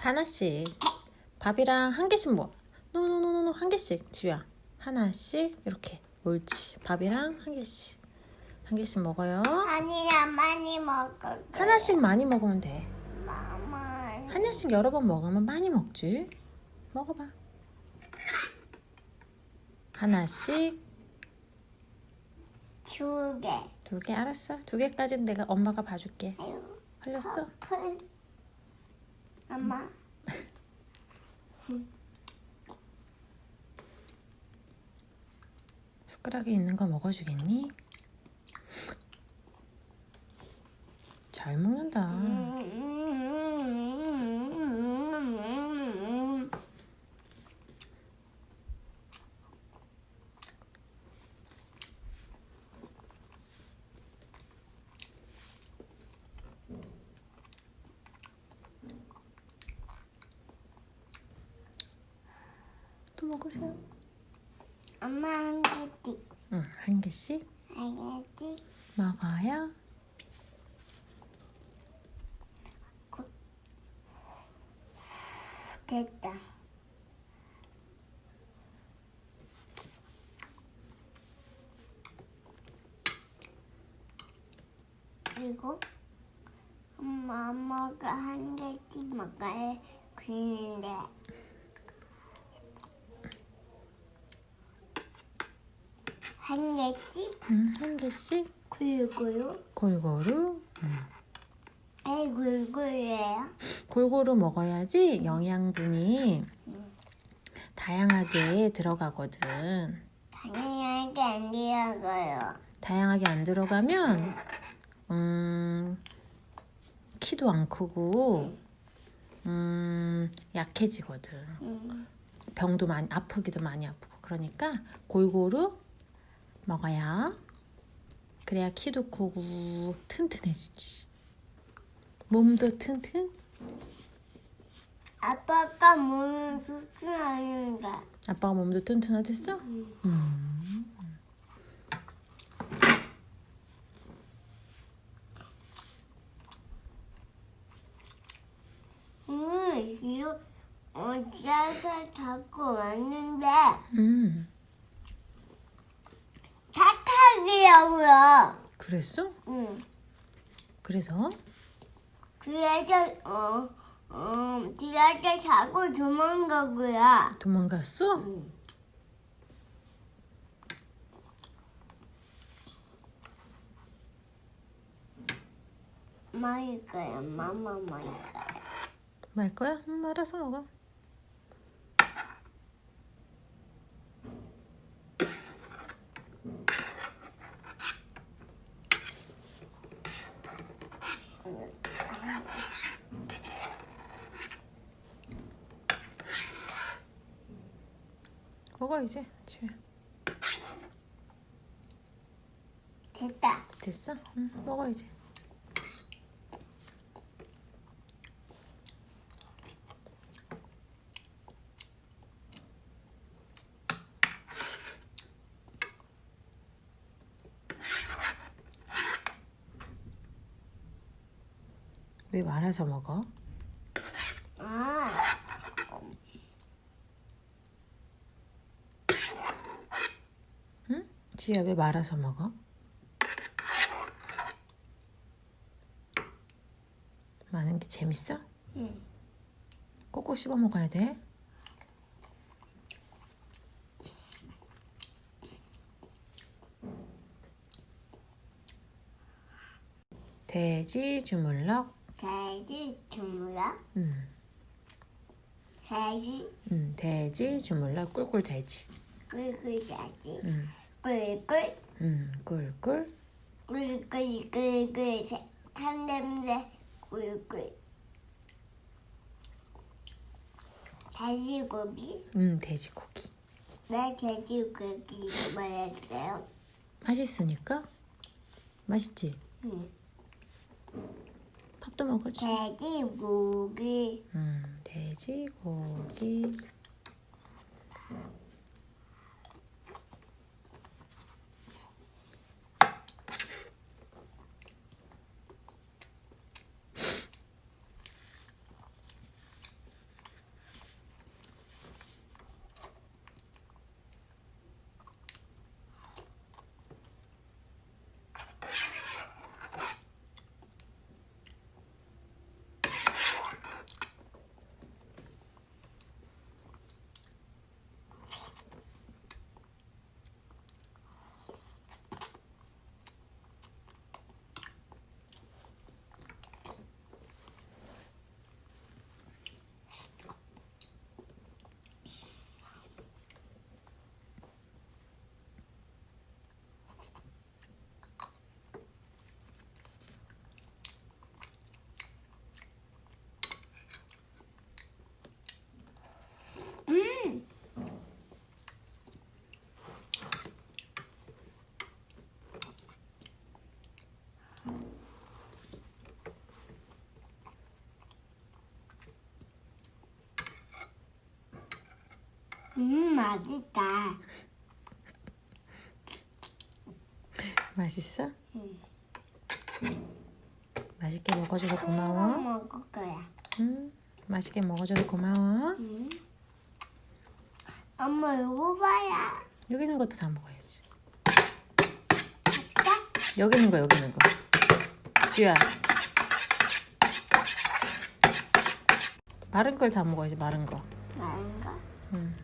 하나씩. 밥이랑 한 개씩 먹어. 노노노노노 한 개씩. 지우야. 하나씩 이렇게. 옳지. 밥이랑 한 개씩. 한 개씩 먹어요. 아니야 많이 먹을 하나씩 많이 먹으면 돼. 마마 하나씩 여러 번 먹으면 많이 먹지. 먹어봐. 하나씩 두개 두 개 알았어. 두 개까지는 내가 엄마가 봐줄게. 아유 흘렸어? 풀 엄마 숟가락에 있는 거 먹어주겠니? 잘 먹는다. 또 먹으세요. 엄마 한 개씩 응, 한 개씩 알겠지? 먹어요. 됐다 그리고 엄마 엄마가 한 개씩 먹어야 그리는데 한 개씩 응, 한 개씩? 그리고요 골고루? 에 굴굴이에요? 골고루 먹어야지 영양분이. 다양하게 들어가거든. 당연하게 안 들어가요. 다양하게 안 들어가면 음, 키도 안 크고 음, 약해지거든. 음. 병도 많이 아프기도 많이 아프고. 그러니까 골고루 먹어야 그래야 키도 크고 튼튼해지지. 몸도 튼튼. 아빠가 몸을 불편하는데 아빠가 몸도 튼튼하댔어? 음. 오늘 이거 어제서 자꾸 왔는데 음. 차 타기라고요. 그랬어? 응. 그래서 그래서 어, 어, 지하철 자꾸 도망가고요. 도망갔어? 응. 거야, 마마 거야. 말 거야? 음, 알아서 먹어. 먹어 이제. 지우야. 됐다. 됐어? 응, 먹어 이제. 왜 말아서 먹어? 아, 응? 지우야 왜 말아서 먹어? 많은 게 재밌어? 응. 꼭꼭 씹어 먹어야 돼. 돼지 주물럭. 돼지 주물러? 음, 돼지 음, 돼지 주물럭 꿀꿀 돼지. 꿀꿀 돼지 음, 꿀꿀 음, 꿀꿀. 꿀꿀 꿀꿀 탄 냄새 꿀꿀 돼지고기 음, 돼지고기. 왜 돼지고기 말했어요? 맛있으니까. 맛있지? 응. 밥도 먹어줘. 돼지고기 음, 돼지고기. 음, 맛있다. 맛있어? 응. 맛있게 먹어줘서 고마워. 먹을 거야. 응. 맛있게 먹어줘서 고마워. 응. 엄마 이거 봐야. 여기 있는 것도 다 먹어야지. 여기 있는 거 여기 있는 거. 지우야. 마른 걸 다 먹어야지 마른 거. 많은가? 응.